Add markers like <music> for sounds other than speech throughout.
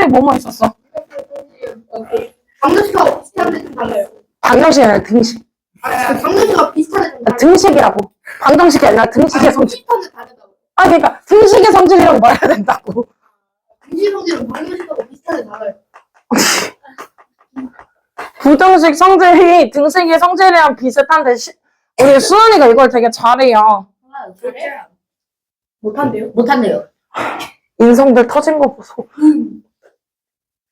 성질이 뭐뭐 있었어? 방정식하고 비슷한데 좀 달라요. 방정식이 아니라 등식. 아, 방정식하고 비슷한데 좀 아, 달라요. 등식이라고. 방정식이 아니라 등식의 성질. 비슷한데 다르다고. 아, 그러니까 등식의 성질이라고 말해야 된다고. 등식 성질은 방정식하고 비슷한데 달라요. <laughs> 부등식 성질이 등식의 성질이랑 비슷한데 시, 우리 수연이가 이걸 되게 잘해요. 못한대요? 못한대요. 인성들 터진 거 보소.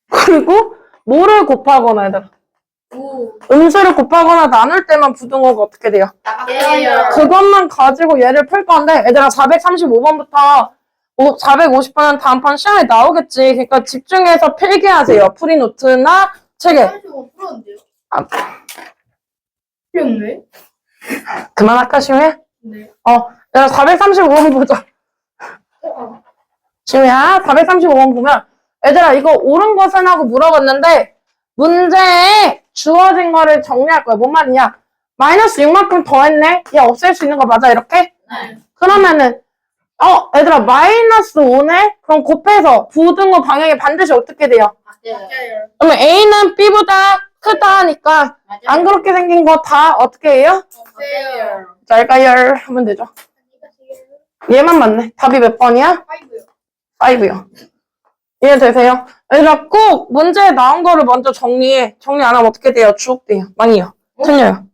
그리고 뭐를 곱하거나 얘들아. 오. 음수를 곱하거나 나눌 때만 부등호가 어떻게 돼요? 나가요. 그것만 가지고 얘를 풀 건데 얘들아 435번부터 450번은 다음번 시험에 나오겠지. 그러니까 집중해서 필기하세요. 프리노트나 책에. 35 풀었는데요? 아. 없네. 그만할까 시우야? 네. 어, 얘들아 435번 보자. 어. 시우야 435번 보면 얘들아 이거 옳은 것은 하고 물어봤는데 문제에 주어진 거를 정리할 거야. 뭔 말이냐? 마이너스 6만큼 더했네? 얘 없앨 수 있는 거 맞아 이렇게? 네. 그러면은 어 얘들아 마이너스 5네? 그럼 곱해서 부등호 방향이 반드시 어떻게 돼요? 맞아요. 그러면 A는 B보다 크다 하니까 안 그렇게 생긴 거 다 어떻게 해요? 없어요. 짤까열 하면 되죠. 얘만 맞네. 답이 몇 번이야? 파이브요. 5요. 이해되세요? 얘들아 꼭 문제에 나온 거를 먼저 정리해. 정리 안 하면 어떻게 돼요? 주옥돼요. 망해요. 틀려요.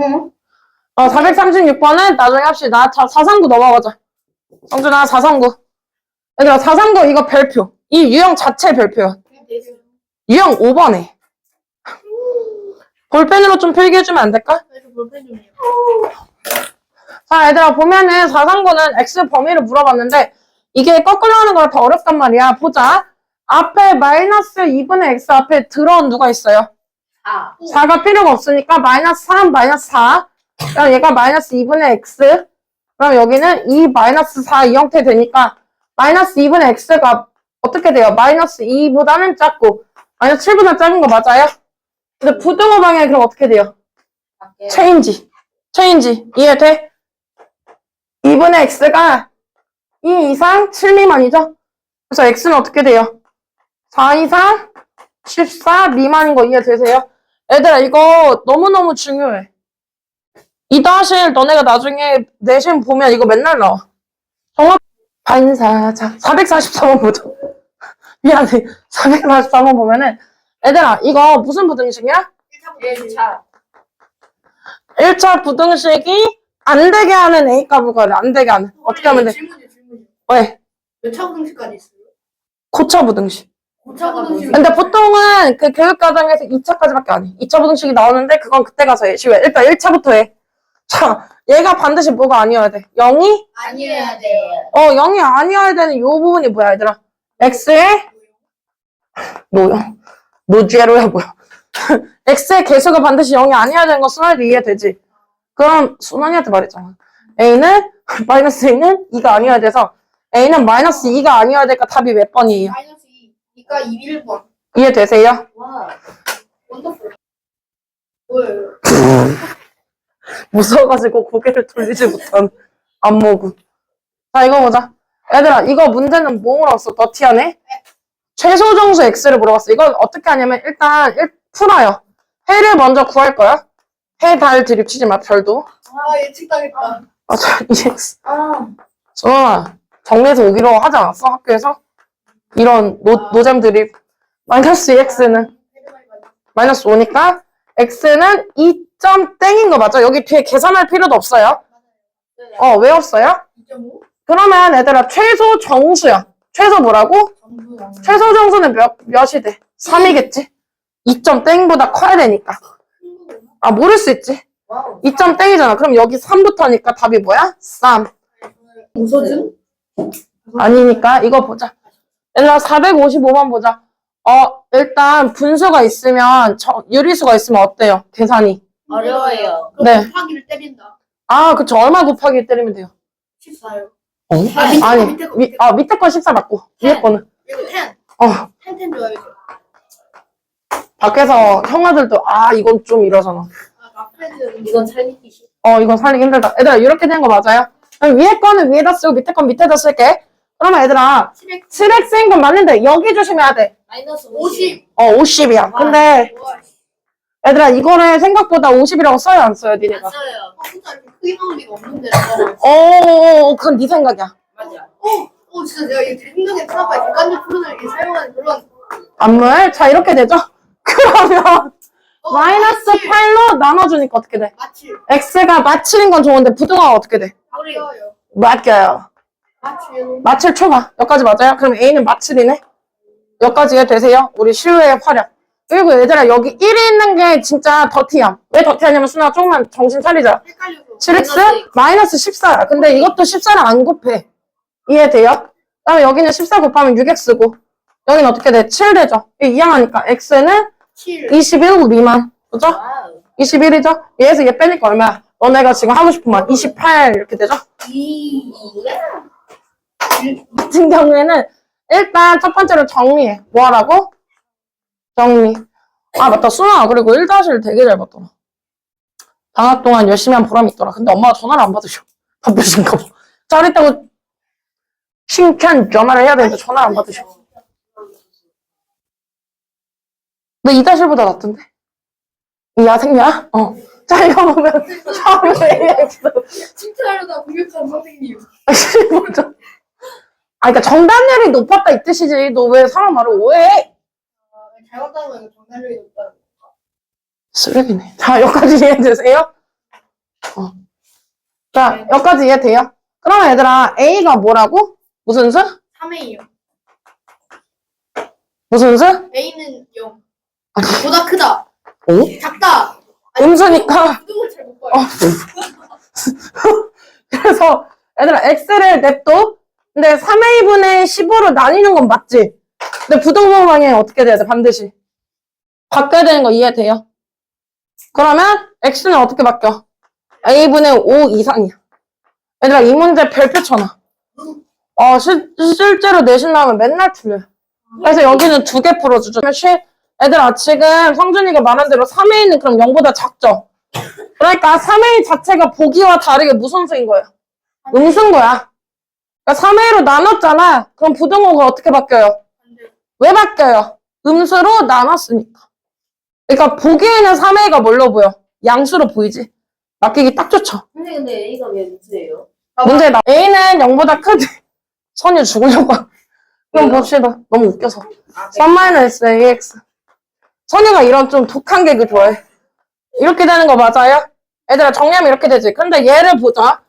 응? 어, 436번은 나중에 합시다. 자, 439 넘어가자. 성준아, 439. 얘들아, 439 이거 별표. 이 유형 자체 별표야. 유형 5번에. 볼펜으로 좀 필기해주면 안 될까? 그래서 볼펜. 자, 얘들아, 보면은 439는 X 범위를 물어봤는데, 이게 거꾸로 하는 거라 더 어렵단 말이야. 보자. 앞에 마이너스 2분의 X 앞에 들어온 누가 있어요? 아. 4가 필요가 없으니까 마이너스 3, 마이너스 4. 그럼 얘가 마이너스 2분의 x. 그럼 여기는 2 마이너스 4 이 형태 되니까 마이너스 2분의 x가 어떻게 돼요? 마이너스 2보다는 작고 마이너스 7보다 작은 거 맞아요? 근데 부등호 방향이 그럼 어떻게 돼요? 체인지. 체인지. 이해돼? 2분의 x가 2 이상 7 미만이죠? 그래서 x는 어떻게 돼요? 4 이상 14 미만인 거 이해되세요? 얘들아 이거 너무너무 중요해. 이 다실 너네가 나중에 내신 보면 이거 맨날 나와. 정확 반사 자 444번 보자. <laughs> 미안해. 444번 보면은 얘들아 이거 무슨 부등식이야? 1차. 1차 부등식이 안 되게 하는 A 값을 구하래. 안 되게 하는. 어떻게 하면 돼? 왜? 몇차 부등식까지 있어요? 고차 부등식. 고차 부등식. 근데 보통은 그 교육과정에서 2차까지밖에 안 해. 2차 부등식이 나오는데 그건 그때 가서 해. 시왜 일단 1차부터 해. 자, 얘가 반드시 뭐가 아니어야 돼? 0이? 아니어야 돼요. 어, 0이 아니어야 되는 이 부분이 뭐야, 얘들아? x의 노요. 노제로야 뭐야. <laughs> x의 개수가 반드시 0이 아니어야 되는 거 순환이도 이해되지? 그럼 순환이한테 말했잖아. a는 마이너스 a는 2가 아니어야 돼서 a는 마이너스 2가 아니어야 되니까 답이 몇 번이에요? 마이너스 2. 그러니까 21번. 이해되세요? 와. 원더풀. 뭐예요? <laughs> 무서워가지고 고개를 돌리지 못한 안모구. 자, 이거 보자. 얘들아, 이거 문제는 뭐 물어봤어? 너티안에? 최소 정수 x를 물어봤어. 이건 어떻게 하냐면 일단 일 풀어요. 해를 먼저 구할 거야. 해, 달, 드립 치지 마, 별도. 아, 예측당했다. 아, 자, EX. 아. 수원아, 정리해서 오기로 하지 않았어? 학교에서? 이런 노, 노잼 드립. 마이너스 EX는 마이너스 5니까 x는 2 점 땡인 거 맞죠? 여기 뒤에 계산할 필요도 없어요. 어, 왜 없어요? 2.5? 그러면 얘들아 최소 정수야. 최소 뭐라고? 최소 정수는 몇, 몇이 돼? 3이겠지? 2점 땡보다 커야 되니까. 아, 모를 수 있지. 와우. 2점 땡이잖아. 그럼 여기 3부터니까 답이 뭐야? 3. 웃어준? 아니니까 이거 보자. 얘들아 455번 보자. 어, 일단 분수가 있으면 저- 유리수가 있으면 어때요? 계산이. 어려워요. 네. 곱하기를 때린다. 아, 그쵸. 얼마 곱하기 때리면 돼요? 14요. 어? 아, 밑에 거, 아니, 밑에 거, 위, 밑에 거. 아, 밑에 건 14 맞고, 위에 거는. 이거 10. 어, 10, 10 좋아요. 밖에서 형아들도, 아, 이건 좀 이러잖아. 아. 이건 살리기 싫어. 어, 이건 살리기 힘들다. 얘들아, 이렇게 된 거 맞아요? 위에 거는 위에다 쓰고 밑에 건 밑에다 쓸게. 그러면 얘들아, 7x 7x인 건 맞는데, 여기 조심해야 돼. 마이너스 50. 어, 50이야. 근데, 와, 얘들아, 이거를 생각보다 50이라고 써요, 안 써요, 니네가? 맞아요. 어, 진짜 이렇게 크게 나올 리가 없는데. 어, 어, 그건 네 생각이야. 맞아. 어, 진짜 내가 이 행동의 타바에 객관적 표현을 이렇게 사용하는 그런. 안물? 자, 이렇게 되죠? <laughs> 그러면, 어, 마이너스 마칠. 8로 나눠주니까 어떻게 돼? 마칠. x가 마칠인 건 좋은데, 부등호가 어떻게 돼? 맞아요. 맞겨요. 마칠. 마칠 초과. 여기까지 맞아요? 그럼 A는 마칠이네? 여기까지 이해되세요? 우리 실외의 활약. 그리고 얘들아, 여기 1이 있는 게 진짜 더티함. 왜 더티하냐면, 순아 조금만 정신 차리자. 헷갈려서. 7x? 마이너스 14야. 근데 이것도 14를 안 곱해. 이해돼요? 그다음에 여기는 14 곱하면 6x고, 여기는 어떻게 돼? 7 되죠? 이거 이항하니까 x는 7. 21 미만. 그죠? 와우. 21이죠? 얘에서 얘 빼니까 얼마야? 너네가 지금 하고 싶은 말 28 이렇게 되죠? 2. 같은 경우에는 일단 첫 번째로 정리해. 뭐 하라고? 정리. 아, 맞다. 수아. 그리고 1다시를 되게 잘 봤더라. 방학 동안 열심히 한 보람이 있더라. 근데 엄마가 전화를 안 받으셔. 바쁘신가 봐. 짜릿하고 신캔 전화를 해야 되는데 전화를 안 받으셔. 근데 2다시보다 낫던데? 이 야생이야? 어. 자, 이거 보면 처음에 AX. 칭찬하려다 공격한 선생님. 뭐죠? 아, 그러니까 정답률이 높았다 이 뜻이지. 너 왜 사람 말을 오해해? 아, 잘못하면 이거 정답률이 높다. 쓰레기네. 자, 여기까지 이해되세요? 어. 자, 여기까지 이해돼요? 그러면 얘들아, A가 뭐라고? 무슨 수? 3A요. 무슨 수? A는 0. 보다 크다. 오? 작다. 음수니까. 부등을 잘 못 봐요. 어. <laughs> 그래서 얘들아, X를 냅둬. 근데 3A분의 15로 나뉘는 건 맞지? 근데 부등호 방향이 어떻게 돼야 돼, 반드시? 바뀌어야 되는 거 이해돼요? 그러면 X는 어떻게 바뀌어? A분의 5 이상이야. 얘들아, 이 문제 별표 쳐놔. 어, 실, 실제로 내신 나오면 맨날 틀려요. 그래서 여기는 두 개 풀어주죠. 그러면 실- 얘들아, 지금 성준이가 말한 대로 3A는 그럼 0보다 작죠? 그러니까 3A 자체가 보기와 다르게 무슨 수인 거예요? 음수인 거야. 그러니까 3A로 나눴잖아. 그럼 부등호가 어떻게 바뀌어요? 왜 바뀌어요? 음수로 나눴으니까. 그러니까 보기에는 3A가 뭘로 보여? 양수로 보이지. 맡기기 딱 좋죠. 선생님 근데 A가 왜 무수예요? 문제다. A는 0보다 크지. 선유 죽으려고. 그럼 봅시다. 너무 웃겨서. 아, 3-AX. 선유가 이런 좀 독한 개그 좋아해. 이렇게 되는 거 맞아요? 얘들아, 정리하면 이렇게 되지. 근데 얘를 보자.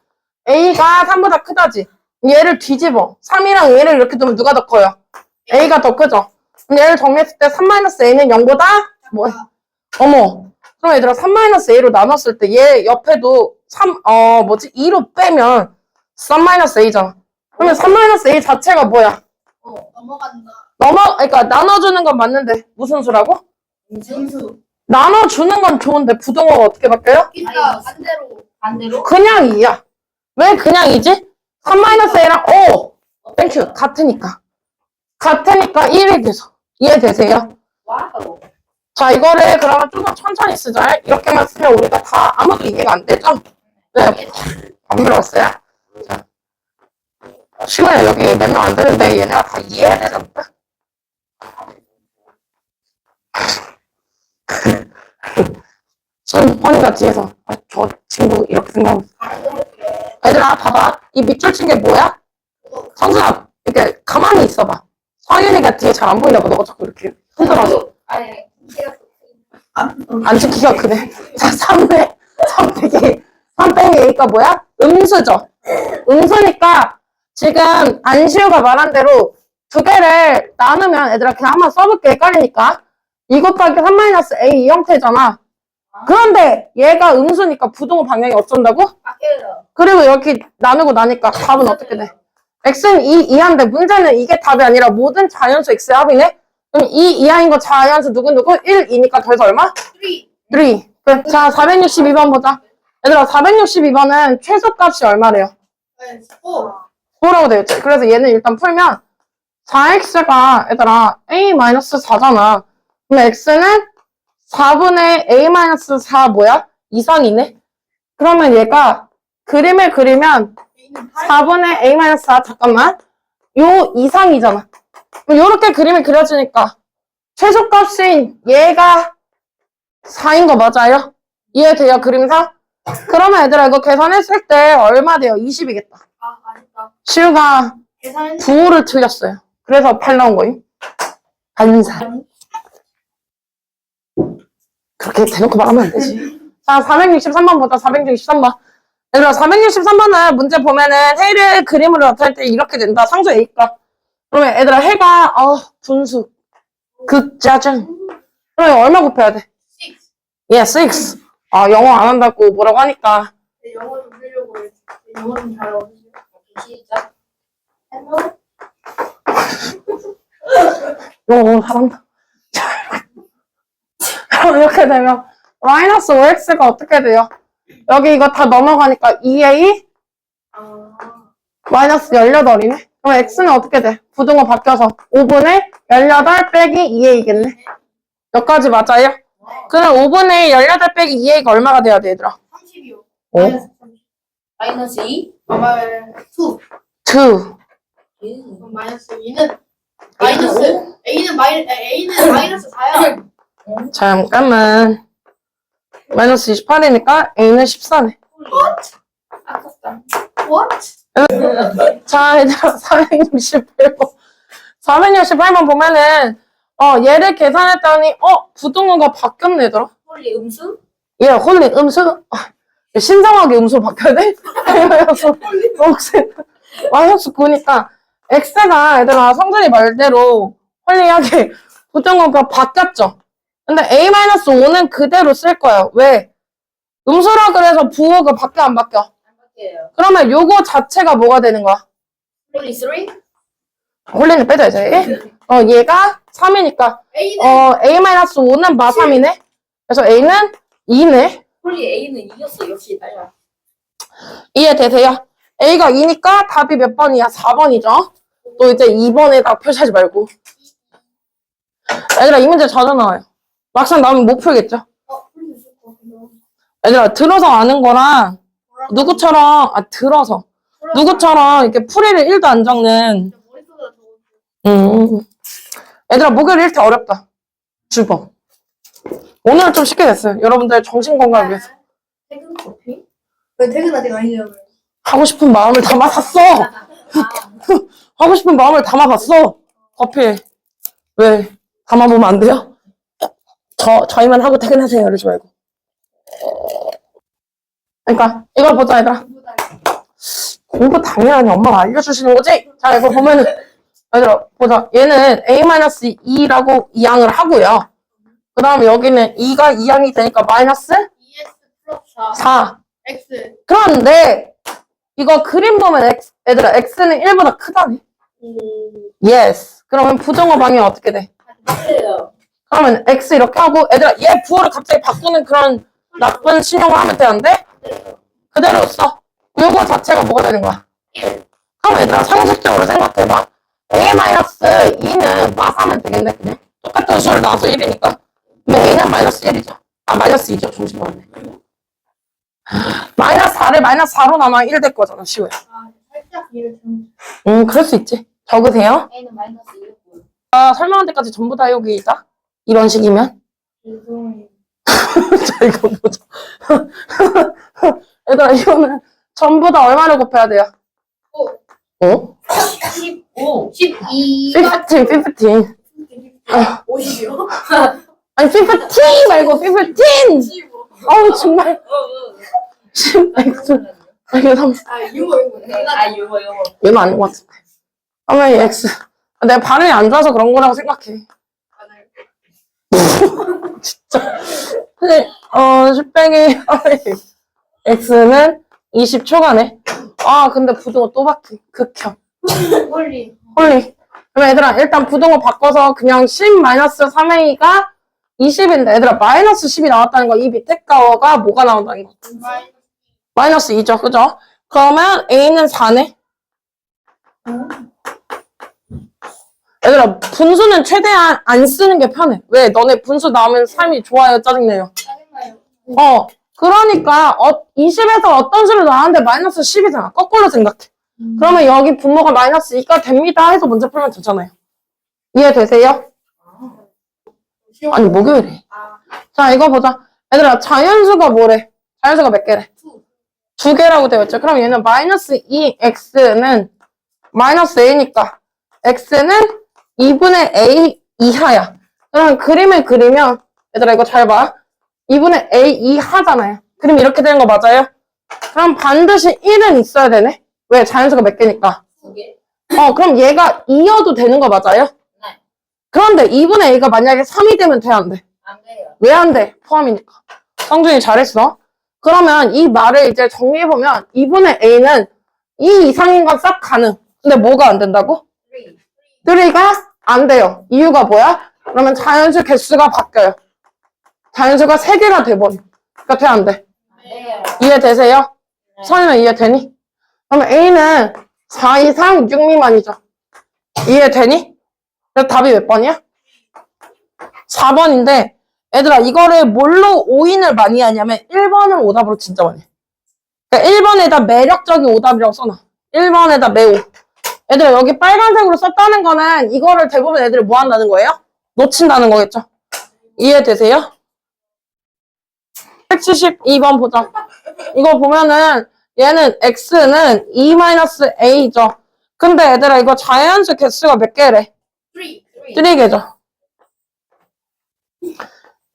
A가 3보다 크다지. 얘를 뒤집어. 3이랑 얘를 이렇게 두면 누가 더 커요? A가 더 크죠? 그럼 얘를 정리했을 때 3-A는 0보다 뭐, 어머. 그럼 얘들아, 3-A로 나눴을 때 얘 옆에도 3, 어, 뭐지? 2로 빼면 3-A잖아. 그러면 3-A 자체가 뭐야? 어, 넘어간다. 넘어, 그러니까 나눠주는 건 맞는데 무슨 수라고? 나눠주는 건 좋은데 부등호가 어떻게 바뀌어요? 그러니까 반대로. 반대로? 그냥 2야. 왜 그냥 2지? 3-A랑 O! 땡큐. 같으니까. 같으니까 1이 돼서. 이해되세요? 와우. 자, 이거를 그러면 좀 더 천천히 쓰자. 이렇게만 쓰면 우리가 다 아무도 이해가 안 되죠? 네. 안 들어왔어요? 자. 시간에 여기 몇 명 안 되는데 얘네가 다 이해해야 되잖아. 선, 허니가 뒤에서. 아, 저 친구 이렇게 생각하고 있어. 얘들아 봐봐. 이 밑줄 친 게 뭐야? 성준아 이렇게 가만히 있어봐. 성윤이가 뒤에 잘 안 보이나 봐. 너가 자꾸 이렇게 흔들어서. 아니, 키가 안지 키가 크네. 자 3배 3빼기 3빼기 A가 뭐야? 음수죠. 음수니까 지금 안시우가 말한 대로 두 개를 나누면 얘들아 그냥 한번 써볼게. 헷갈리니까 2 곱하기 3-A 이 형태잖아 그런데 얘가 음수니까 부등호 방향이 어쩐다고? 바뀌어요. 그리고 여기 나누고 나니까 답은 어떻게 돼? x는 2 이하인데 문제는 이게 답이 아니라 모든 자연수 x의 합이네? 그럼 2 이하인 거 자연수 누구누구? 1, 2니까 더해서 얼마? 3. 3. 그래. 자, 462번 보자. 얘들아, 462번은 최소값이 얼마래요? 네. 오. 5라고 되어있지. 그래서 얘는 일단 풀면 4x가 얘들아 a-4잖아. 그럼 x는 4분의 a-4 뭐야? 이상이네? 그러면 얘가 그림을 그리면 A는 8. 4분의 a-4 잠깐만 요 이상이잖아. 요렇게 그림이 그려지니까 최소값인 얘가 4인 거 맞아요? 이해돼요, 그림상? 그러면 얘들아 이거 계산했을 때 얼마 돼요? 20이겠다. 아, 아쉽다. 시우가 계산. 부호를 틀렸어요. 그래서 8 나온 거임. 반산. 그렇게 대놓고 말하면 안 되지. 자, 463번 보자, 463번. 얘들아, 463번은 문제 보면은 해를 그림으로 나타낼 때 이렇게 된다. 상수 A가. 그러면 얘들아, 해가, 어, 분수. 극짜증. 그러면 얼마 곱해야 돼? 6. 예, 6. 아, 영어 안 한다고 뭐라고 하니까. 네, 영어 좀 하려고 했지. 영어 좀 잘하고. 시작. 영어 너무 잘한다. 그럼 이렇게 되면 마이너스 5x가 어떻게 돼요? 여기 이거 다 넘어가니까 2a 아. 마이너스 18이네? 그럼 x는 어떻게 돼? 부등호 바뀌어서 5분의 18 빼기 2a겠네. 여기까지 맞아요? 그럼 5분의 18 빼기 2a가 얼마가 돼야 돼, 얘들아? 30이요. 어? 마이너스 30. 마이너스 2? 아마 2. 2. 음. 그럼 마이너스 2는 마이너스 A는 마이 A는 마이너스 4야. <laughs> 잠깐만. 마이너스 28이니까 a는 14네. 아깝다. What? <laughs> 자, 얘들아, 468번. 468번 보면은, 어, 얘를 계산했더니, 어, 부등호가 바뀌었네, 얘들아. 홀리 음수? 얘, 홀리, 음수, 아, <laughs> 신성하게 음수로 바뀌어야 돼? <laughs> 마이너스, 혹시, 마이너스 9니까, x가 얘들아, 성준이 말대로 홀리하게 부등호가 바뀌었죠? 근데 a-5는 그대로 쓸 거예요. 왜? 음수라 그래서 부호가 바뀌어, 안 바뀌어? 안 바뀌어요. 그러면 요거 자체가 뭐가 되는 거야? 홀리 3? 홀리는 빼줘야지. 어, 얘가 3이니까, A는 어, a-5는 마3이네? 그래서 a는 2네? 홀리 A는 이겼어. 역시 달라. 이해되세요? a가 2니까 답이 몇 번이야? 4번이죠? 또 이제 2번에다 표시하지 말고. 얘들아, 이 문제 자주 나와요. 막상 나오면 못 풀겠죠? 얘들아, 들어서 아는 거랑. 누구처럼, 아, 들어서. 누구처럼 이렇게 풀이를 1도 안 적는. 음. 얘들아, 목요일 1태 어렵다. 주법. 오늘은 좀 쉽게 됐어요. 여러분들 정신 건강을 위해서. 퇴근 커피? 왜 퇴근 아직 아니냐고요. 하고 싶은 마음을 담아봤어! <laughs> 하고 싶은 마음을 담아봤어! 커피. 왜? 담아보면 안 돼요? 저, 저희만 하고 퇴근하세요. 이러지 말고. 그러니까, 이걸 보자, 얘들아. 공부 당연히 엄마가 알려주시는 거지? 자, 이거 보면은, 얘들아, 보자. 얘는 A-2라고 이항을 하고요. 그 다음에 여기는 2가 이항이 되니까 마이너스 ES 플러스 4. 4. X. 그런데, 이거 그림 보면 X, 얘들아, X는 1보다 크다네. 오. Yes. 그러면 부정어 방향 어떻게 돼? 맞아요. 그러면 X 이렇게 하고, 얘들아, 얘 부호를 갑자기 바꾸는 그런 나쁜 신용을 하면 되는데, 그대로 써. 요거 자체가 뭐가 되는 거야? 1. 그럼 얘들아, 상식적으로 생각해봐. A-2는 마사면 되겠네, 그냥. 똑같은 수를 나와서 1이니까. 그럼 A는 마이너스 1이죠. 아, 마이너스 2죠. 정신 나왔네. 마이너스 4를 마이너스 4로 나눠 1 될 거잖아, 시우야. 아, 살짝 이해를 좀. 음, 그럴 수 있지. 적으세요. A는 마이너스 1이고요. 아, 설명할 때까지 전부 다 여기다. 이런 식이면. <laughs> 자, 이거 보자. <laughs> 얘들아, 이거는 전부 다 얼마를 곱해야 돼요? 오. 어? 15. 12가 15, 15. 아. 50이요? 아니, 15 말고 15! 15. 어우, 정말. <laughs> 10, X. 아, 이거 3, 아, 유머, 유머. 아, 요거, 요거. 얘는 아닌 것 같은데. 아마 이 X. 아, 내가 발음이 안 좋아서 그런 거라고 생각해. 많아요. 근데, 어, 10 빼기 X는 20 초간에. 아, 근데 부등호 또 바뀌. 극혐. 홀리. 홀리. 그럼 얘들아, 일단 부등호 바꿔서 그냥 10-3A가 20인데, 얘들아, 마이너스 10이 나왔다는 거, 이 밑에 거가 뭐가 나온다는 거? 마이- 마이너스 2죠, 그죠? 그러면 A는 4네? 얘들아, 분수는 최대한 안 쓰는 게 편해. 왜? 너네 분수 나오면 삶이 좋아요, 짜증내요? 짜증나요. 어, 그러니까, 어, 20에서 어떤 수를 나왔는데 마이너스 10이잖아. 거꾸로 생각해. 그러면 여기 분모가 마이너스 2가 됩니다 해서 문제 풀면 되잖아요. 이해되세요? 아니 목요일에. 자 이거 보자. 얘들아 자연수가 뭐래? 자연수가 몇 개래? 두 개라고 되어 있죠. 그럼 얘는 마이너스 2x는 마이너스 a니까 x는 2분의 a 이하야. 그럼 그림을 그리면 얘들아 이거 잘 봐. 2분의 a 이하잖아요. 그럼 이렇게 되는 거 맞아요? 그럼 반드시 1은 있어야 되네. 왜? 자연수가 몇 개니까. 두 개. 어, 그럼 얘가 2여도 되는 거 맞아요? 네. 그런데 2분의 a가 만약에 3이 되면 돼, 안 돼? 안 돼요. 왜 안 돼? 포함이니까. 성준이 잘했어. 그러면 이 말을 이제 정리해보면 2분의 a는 2 이상인 건 싹 가능. 근데 뭐가 안 된다고? 3. 3가 안 돼요. 이유가 뭐야? 그러면 자연수 개수가 바뀌어요. 자연수가 3개가 돼버려. 그러니까 돼, 안 돼? 이해되세요? 네. 선이는 이해되니? 그러면 A는 4 이상 6 미만이죠. 이해되니? 그래서 답이 몇 번이야? 4번인데, 얘들아, 이거를 뭘로 오인을 많이 하냐면, 1번을 오답으로 진짜 많이 해. 그러니까 1번에다 매력적인 오답이라고 써놔. 1번에다 매우. 얘들아, 여기 빨간색으로 썼다는 거는, 이거를 대부분 애들이 뭐 한다는 거예요? 놓친다는 거겠죠? 이해되세요? 172번 보자. 이거 보면은 얘는 x는 2-a죠. 근데 얘들아 이거 자연수 개수가 몇 개래? 3. 3개죠.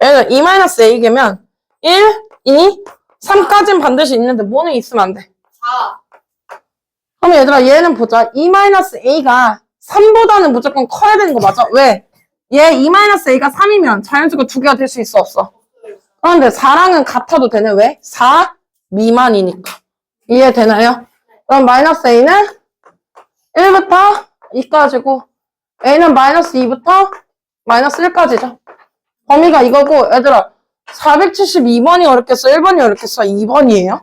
얘는 2-a개면 1, 2, 3까지는 반드시 있는데 뭐는 있으면 안 돼. 4. 그럼 얘들아 얘는 보자. 2-a가 3보다는 무조건 커야 되는 거 맞아? 왜? 얘 2-a가 3이면 자연수가 두 개가 될 수 있어 없어? 그런데 4랑은 같아도 되네. 왜? 4 미만이니까. 이해되나요? 그럼 마이너스 a는 1부터 2까지고 a는 마이너스 2부터 마이너스 1까지죠. 범위가 이거고 얘들아 472번이 어렵겠어? 1번이 어렵겠어? 2번이에요?